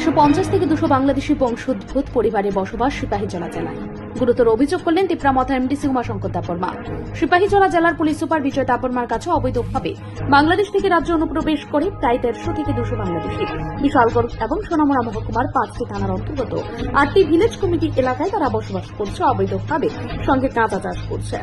একশো পঞ্চাশ থেকে দুশো বাংলাদেশি বংশোদ্ভূত পরিবারে বসবাস সিপাহীজলা জেলায়। গুরুতর অভিযোগ করলেন তিপ্রামথা এমডিসি উমাশঙ্কর দেববর্মা সিপাহীজলা জেলার পুলিশ সুপার বিজয় দেববর্মার কাছে অবৈধভাবে বাংলাদেশ থেকে রাজ্যে অনুপ্রবেশ করে প্রায় দেড়শো থেকে দুশো বাংলাদেশি। বিশালগড় এবং সোনামুড়া মহকুমার পাঁচটি থানার অন্তর্গত। আটটি ভিলেজ কমিটি এলাকায় তারা বসবাস করছে অবৈধভাবে, সঙ্গে কাঁচা চাষ করছে।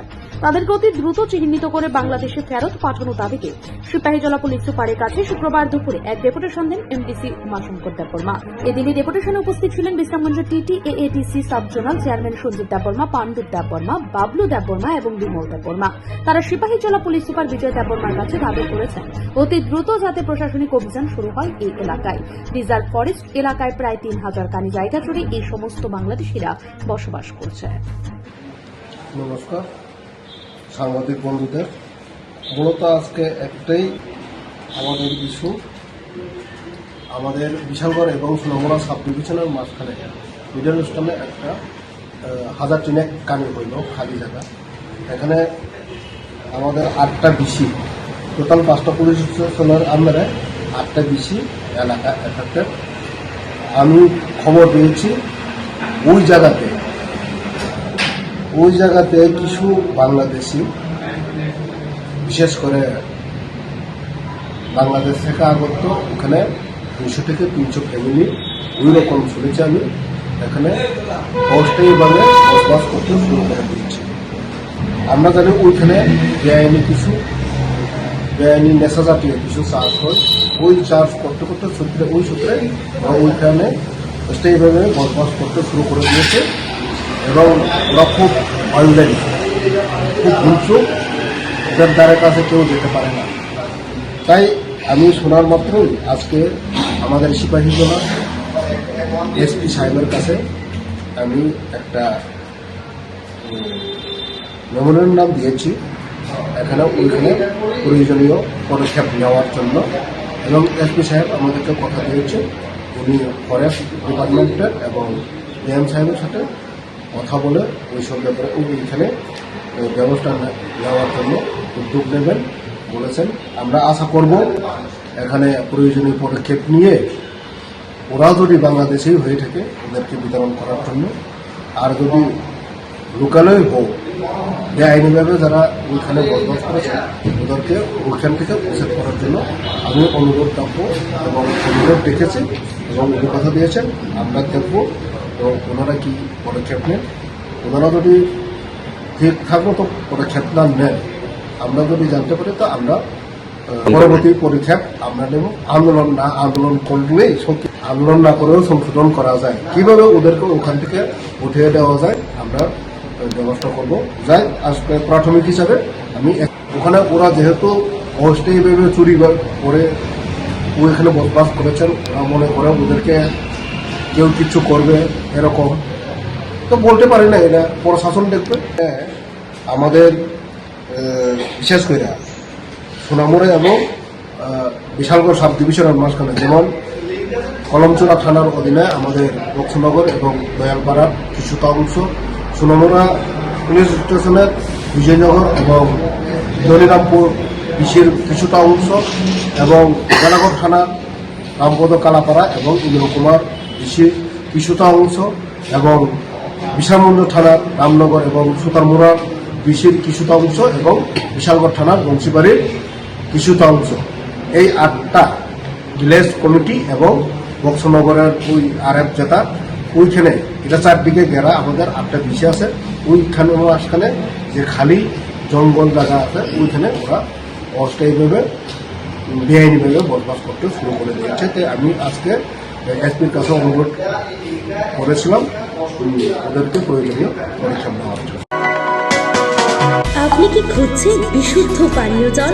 তাদেরকে অতি দ্রুত চিহ্নিত করে বাংলাদেশে ফেরত পাঠানো দাবিতে সিপাহীজলা পুলিশ সুপারের কাছে শুক্রবার দুপুরে এক ডেপুটেশন দেন এমডিসি উমাশঙ্কর দেববর্মা এদিনই ডেপুটেশনে উপস্থিত ছিলেন Bishramganj TT AATC sub zonal chairman Sanjit Debbarma Pandab Debbarma Bablu Debbarma এবং বিমল দেববর্মা তারা সিপাহীজলা পুলিশ সুপার বিজয় দেববর্মার কাছে দাবি করেছেন। অতি দ্রুত যাতে প্রশাসনিক অভিযান শুরু হয় এই এলাকায়। রিজার্ভ ফরেস্ট এলাকায় প্রায় তিন হাজার কানি জায়গা জুড়ে এই সমস্ত বাংলাদেশিরা বসবাস করছে। নমস্কার। সাংবাদিক বন্ধুদের, মূলত আজকে একটাই আমাদের ইস্যু আমাদের বিশালগড় এবং সোনামুড়া সাব ডিভিশনের মাঝখানে। মিডল স্টামে একটা হাজার টিনেক কানি হইল, খালি জায়গা। এখানে আমাদের আটটা বিসি টোটাল পাঁচটা পুলিশ স্টেশনের আন্ডারে আটটা বিসি এলাকা এফেক্টেড আমি খবর পেয়েছি, ওই জায়গাতে ওই জায়গাতে কিছু বাংলাদেশি, বিশেষ করে বাংলাদেশ থেকে আগত, ওখানে দুশো থেকে তিনশো ফ্যামিলি ওই রকম শুনেছি আমি। এখানে অস্থায়ীভাবে বসবাস করতে শুরু করে দিয়েছি। আমরা জানি ওইখানে বেআইনি কিছু, বেআইনি নেশা জাতীয় কিছু চার্জ হয়। ওই চার্জ করতে করতে সূত্রে, ওই সূত্রে ওইখানে অস্থায়ীভাবে বসবাস করতে শুরু করে দিয়েছে এবং ওরা খুব অনলাইন খুব হিংসুক ওদের দ্বারা কাছে কেউ যেতে পারে না। তাই আমি শোনার মাত্রই আজকে আমাদের সিপাহী জেলা এসপি সাহেবের কাছে আমি একটা মেমোরিয়াম দিয়েছি। এখানে ওইখানে প্রয়োজনীয় পদক্ষেপ নেওয়ার জন্য। এবং এসপি সাহেব আমাদেরকে কথা দিয়েছে। উনি ফরেস্ট ডিপার্টমেন্টের এবং ডিএম সাহেবের সাথে কথা বলে ওইসব ব্যাপারে ওইখানে ব্যবস্থা নেওয়ার জন্য উদ্যোগ নেবেন, বলেছেন। আমরা আশা করব এখানে প্রয়োজনীয় পদক্ষেপ নিয়ে ওরা যদি বাংলাদেশেই হয়ে থাকে ওদেরকে বিতরণ করার জন্য। আর যদি লোকালই হোক বেআইনিভাবে যারা ওইখানে বসবাস করেছে ওদেরকে ওইখান থেকে প্রসেস করার জন্য আমি অনুরোধ রাখব এবং অনুরোধ দেখেছি এবং উনি কথা দিয়েছেন আমরা দেখব এবং ওনারা কি পদক্ষেপ নেন। ওনারা যদি ঠিকঠাক মতো পদক্ষেপ না নেন আমরা যদি জানতে পারি তো আমরা পরবর্তী পদক্ষেপ আমরা নেব। আন্দোলন না আন্দোলন করলেই সত্যি আন্দোলন না করেও সংশোধন করা যায়। কীভাবে ওদেরকে ওখান থেকে উঠিয়ে দেওয়া যায় আমরা ব্যবস্থা করব। যাই আজকে প্রাথমিক হিসাবে আমি ওখানে ওরা যেহেতু অস্থায়ীভাবে চুরি করে ওইখানে বসবাস করেছেন ওরা মনে করে ওদেরকে কেউ কিছু করবে এরকম। তো বলতে পারি না এটা প্রশাসন দেখবে। হ্যাঁ, আমাদের বিশেষ করে সোনামুড়ে এবং বিশালগড় সাব ডিভিশনের মাঝখানে যেমন কলমচুরা থানার অধীনে আমাদের লক্ষ্মীনগর এবং দয়ালপাড়ার কিছুটা অংশ, সোনামুড়া পুলিশ স্টেশনের বিজয়নগর এবং দলিরামপুর বিশির কিছুটা অংশ এবং বেলাগড় থানা রামপদ কালাপাড়া এবং ইন্দ্রকুমার বিশির কিছুটা অংশ এবং বিশালমন্দ থানার রামনগর এবং সুতারমুড়া বিশির কিছুটা অংশ এবং বিশালগড় থানার বংশীবাড়ির কিছুটা অংশ। এই আটটা ভিলেজ কমিটি এবং বক্সনগরের ওই আর এক জেতা, ওইখানে এটা চারদিকে ঘেরা, আমাদের আটটা বিষয় আছে। ওইখানে মাঝখানে যে খালি জঙ্গল জায়গা আছে, ওইখানে ওরা অস্থায়ীভাবে, বেআইনিভাবে বসবাস করতে শুরু করে দিয়েছে। তাই আমি আজকে এসপির কাছে অনুরোধ করেছিলাম ওদেরকে প্রয়োজনীয় পরীক্ষা নেওয়ার জন্য। আপনি কি খুঁজছেন বিশুদ্ধ পানীয় জল?